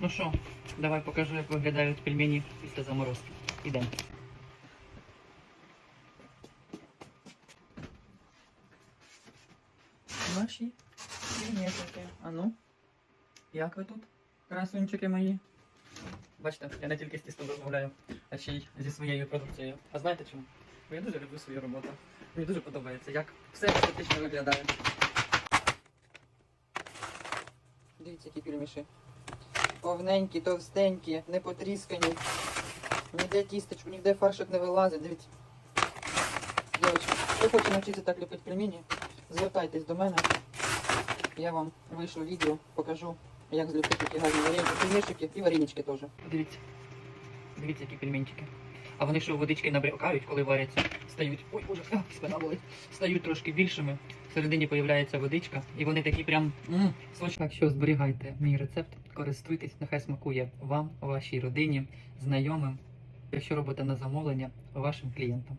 Ну що, давай покажу, як виглядають пельмені після заморозки. Ідемо. Наші пельмешники. А ну, як ви тут, красунчики мої? Бачите, я не тільки з тістом розмовляю, а ще й зі своєю продукцією. А знаєте чому? Бо я дуже люблю свою роботу. Мені дуже подобається, як все естетично виглядає. Дивіться, які пельміші. Повненькі, товстенькі, не потріскані. Ніде тістечку, ніде фаршик не вилазить. Дивіться. Дівчатки, хто хоче навчитися так ліпити пельмені, звертайтесь до мене. Я вам вийшлю відео, покажу, як зліпити такі гарні вареники, пельмешики і варенички теж. Дивіться. Дивіться, які пельменчики. А вони що водички набрякають, коли варяться, стають. Ой, боже, спина болить. Стають трошки більшими. Всередині появляється водичка, і вони такі прям сочні. Так що зберігайте мій рецепт, користуйтесь, нехай смакує вам, вашій родині, знайомим, якщо робите на замовлення, вашим клієнтам.